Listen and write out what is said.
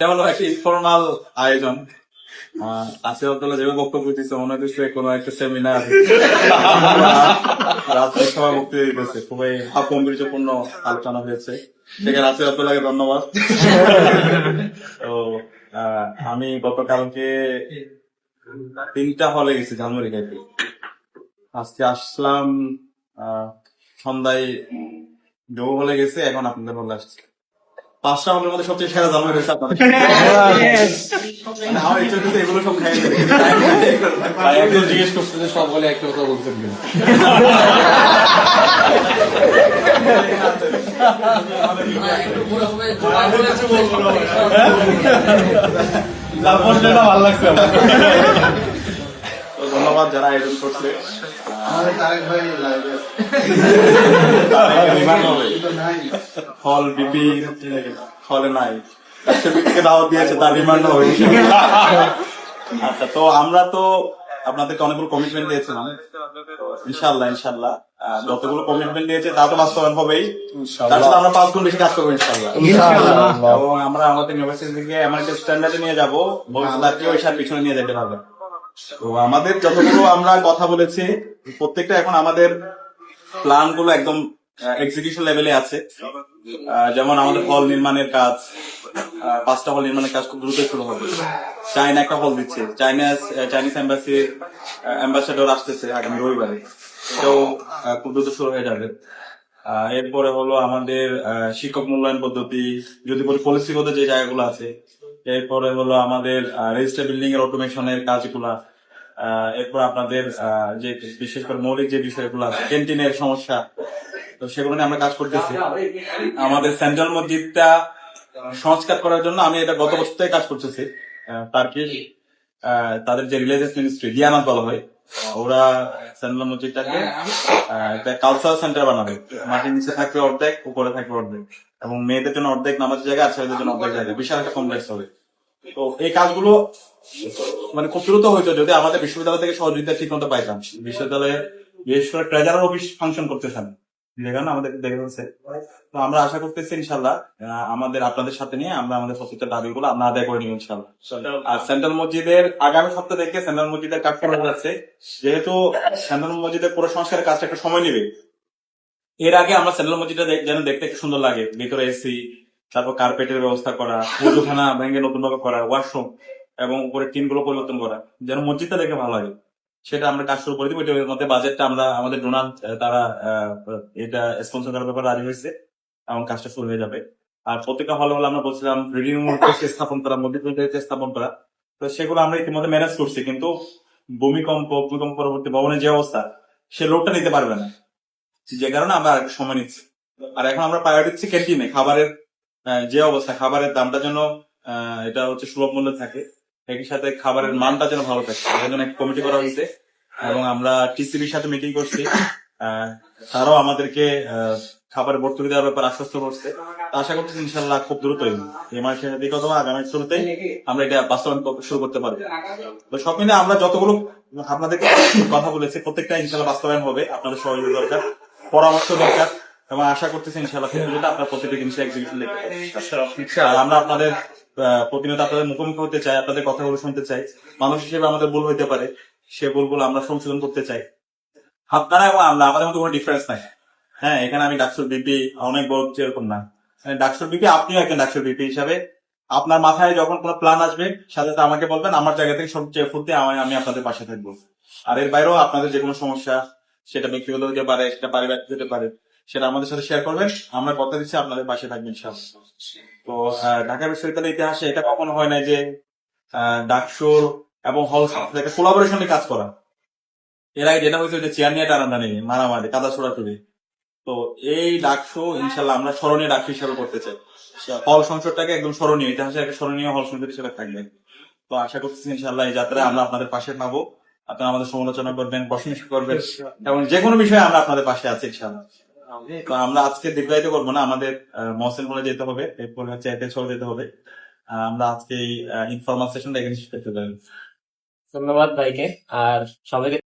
যেমন একটা ইনফর্মাল আয়োজন। আসিফ আব্দুল্লাহ যেভাবে বক্তব্য দিচ্ছে মনে হচ্ছে কোনো একটা সেমিনার বক্তৃতা দিতেছে খুবই আলোচনা হয়েছে। সেখানে আসিফ আব্দুল্লাহকে ধন্যবাদ। তো আমি গতকালকে তিনটা হলে গেছি ঝালমুড়ি খাইতে। আজকে আসলাম আহ, সন্ধ্যায় দেবো হলে গেছে এখন আপনাদের হলে আসছে। পাঁচটা হলের মধ্যে সবচেয়ে সেরা জামা হয়েছে আপনাদের মানে আমার ইচ্ছা হচ্ছে এগুলো সব খাই একজন জিজ্ঞেস করছে যে সব বলে একটা কথা বলছেন কিনা ভালো লাগছে ধন্যবাদ যারা আয়োজন করছে আমাদের তারেক ভাই লাইভে হল বিপি হলে নাই। একটা বিপিকে দাওয়াত দিয়েছে তার রিমান্ড হয়েছে। আচ্ছা তো আমরা তো আপনাদেরকে অনেকগুলো কমিটমেন্ট দিয়েছিলাম। ইনশাল্লাহ ইনশাল্লাহ যতগুলো কমিটমেন্ট দিয়েছে তা তো বাস্তবায়ন হবেই। তার সাথে আমরা পাঁচ গুণ বেশি কাজ করব ইনশাল্লাহ এবং আমরা আমাদের ইউনিভার্সিটি থেকে এমন একটা স্ট্যান্ডার্ডে নিয়ে যাব। পিছনে নিয়ে যেতে পারবে তো আমাদের যতগুলো আমরা কথা বলেছি প্রত্যেকটা এখন আমাদের প্ল্যানগুলো একদম এক্সিকিউশন লেভেলে আছে। যেমন আমাদের হল নির্মাণের কাজ পাঁচটা হল নির্মাণের কাজ খুব দ্রুত শুরু হবে। চায়না একটা হল দিচ্ছে। চাইনা চাইনিজ এম্বাসির অ্যাম্বাসেডর আসতেছে আগামী রবিবারে। তো খুব দ্রুত শুরু হয়ে যাবে। এরপরে হলো আমাদের শিক্ষক মূল্যায়ন পদ্ধতি, যদি বলি পলিসিগত যে জায়গাগুলো আছে, এরপরে হলো আমাদের রেজিস্টার বিল্ডিং এর অটোমেশনের কাজগুলা এরপর আপনাদের যে বিশেষ করে মৌলিক যে বিষয়গুলো আছে ক্যান্টিনের সমস্যা তো সেগুলো নিয়ে আমরা কাজ করতেছি। আমাদের সেন্ট্রাল মসজিদটা সংস্কার করার জন্য আমি এটা গত বছর থেকে কাজ করতেছি। আহ, তাদের যে রিলিজিয়াস মিনিস্ট্রি দিয়ানাত বলা হয় ওরা সেন্ট্রাল মসজিদটাকে একটা কালচারাল সেন্টার বানাবে। মাটির নিচে থাকবে অর্ধেক উপরে থাকবে অর্ধেক। এবং মেয়েদের জন্য অর্ধেক নামাজের জায়গা আর ছেলেদের জন্য অর্ধেক জায়গা। বিশাল একটা কমপ্লেক্স হবে। তো এই কাজগুলো মানে খুব দ্রুত হইতো যদি আমাদের বিশ্ববিদ্যালয় থেকে সহযোগিতা ঠিক মতো পাইতাম। বিশ্ববিদ্যালয়ে বিশেষ করে ট্রেজারার অফিস ফাংশন করতেছেন। যেখানে আমাদের দেখে যাচ্ছে তো আমরা আশা করতেছি ইনশাল্লাহ আমাদের আপনাদের সাথে নিয়ে আমরা আমাদের প্রত্যেকটা দাবিগুলো আমরা আদায় করে নিব ইনশাল্লাহ আর সেন্ট্রাল মসজিদের আগামী সপ্তাহ থেকে সেন্ট্রাল মসজিদের কাজ করা যাচ্ছে। যেহেতু সেন্ট্রাল মসজিদের পুরো সংস্কারের কাজটা একটু সময় নেবে এর আগে আমরা সেন্ট্রাল মসজিদটা যেন দেখতে একটু সুন্দর লাগে। ভিতরে এসি তারপর কার্পেটের ব্যবস্থা করা পুজোখানা ভেঙে নতুন ভাবে করা ওয়াশরুম এবং উপরে টিনগুলো পরিবর্তন করা যেন মসজিদটা দেখে ভালো লাগে। সেটা আমরা কাজ শুরু করে দিব। এটার মধ্যে বাজেটটা আমরা আমাদের ডোনার তারা এটা স্পন্সর করার ব্যাপারে রাজি হয়েছে এবং কাজটা শুরু হয়ে যাবে। আর প্রত্যেকটা হলে হলে আমরা বলছিলাম রিডিং স্থাপন করা মসজিদে স্থাপন করা। তো সেগুলো আমরা ইতিমধ্যে ম্যানেজ করছি কিন্তু ভূমিকম্প ভূমিকম্প পরবর্তী ভবনের যে অবস্থা সে লোডটা নিতে পারবে না। যে কারণে আমরা আরেকটু সময় নিচ্ছি। আর এখন আমরা প্রায়োরিটি দিচ্ছি ক্যান্টিনে খাবারের যে অবস্থা খাবারের দামটা যেন এটা হচ্ছে সুলভ মূল্যে থাকে। একই সাথে খাবারের মানটা যেন ভালো থাকে। এর জন্য কমিটি করা হয়েছে এবং আমরা টিসিবির সাথে মিটিং করছি। তারাও আমাদেরকে খাবারের ভর্তুকি দেওয়ার ব্যাপারে আশ্বস্ত করছে। আশা করছি ইনশাল্লাহ খুব দ্রুতই এই মাসের দিকে অথবা আগামী শুরুতে আমরা এটা বাস্তবায়ন শুরু করতে পারব। তো সব মিলে আমরা যতগুলো আপনাদেরকে কথা বলেছি প্রত্যেকটা ইনশাল্লাহ বাস্তবায়ন হবে। আপনাদের সহযোগিতা দরকার পরামর্শ দরকার এবং আশা করতেছি ইনশাল্লাহ আপনার প্রত্যেকটা জিনিসের এক্সিকিউশন আর আমরা আপনাদের প্রতিনিয়ত আপনাদের মুখোমুখি হতে চাই, আপনাদের কথাগুলো শুনতে চাই। মানুষ হিসেবে আমাদের ভুল হইতে পারে, সে ভুলগুলো আমরা সংশোধন করতে চাই। আপনারা এবং আমরা আমাদের মধ্যে কোনো ডিফারেন্স নাই। হ্যাঁ এখানে আমি ডাক্তার বিপি অনেক বড় এরকম না। ডাক্তার বিপি আপনিও একজন ডাক্তার বিপি হিসাবে। আপনার মাথায় যখন কোনো প্ল্যান আসবে, সাথে আমাকে বলবেন, আমার জায়গা থেকে সবচেয়ে ফুটতে আমি আপনাদের পাশে থাকব। আর এর বাইরেও আপনাদের যে কোনো সমস্যা, সেটা ব্যক্তিগত হতে পারে, সেটা পারিবারিক হতে পারে সেটা আমাদের সাথে শেয়ার করবেন। আমরা কথা দিচ্ছি আপনাদের পাশে থাকবেন সব তো ঢাকা বিশ্ববিদ্যালয়ের ইতিহাসে এটা কখনো হয় না যে ডাকসুর এবং হল একটা কোলাবোরেশনে কাজ করা। এর আগে যেটা হয়েছে যে চেয়ার নিয়ে টানাটানি মারামারি কাদা ছোড়াছুড়ি। তো এই ডাকশো ইনশাল্লাহ আমরা স্মরণীয় ডাকশো হিসাবে করতে চাই। হল সংসদটাকে একদম স্মরণীয় ইতিহাসে একটা স্মরণীয় হল সংসদ হিসেবে থাকবে। তো আশা করতেছি ইনশাল্লাহ এই যাত্রায় আমরা আপনাদের পাশে পাবো আপনারা আমাদের সমালোচনা করবেন প্রশংসা করবেন এবং যে কোনো বিষয়ে আমরা আপনাদের পাশে আছি ইনশাল্লাহ আমরা আজকে দীর্ঘায়িত করব না, আমাদের মহসিন হলে যেতে হবে, এরপরে হচ্ছে এতে ছড়ে যেতে হবে। আমরা আজকে এই ইনফরমাল সেশনটা এখানে শেষ করতে ধন্যবাদ ভাইকে, আর সবাইকে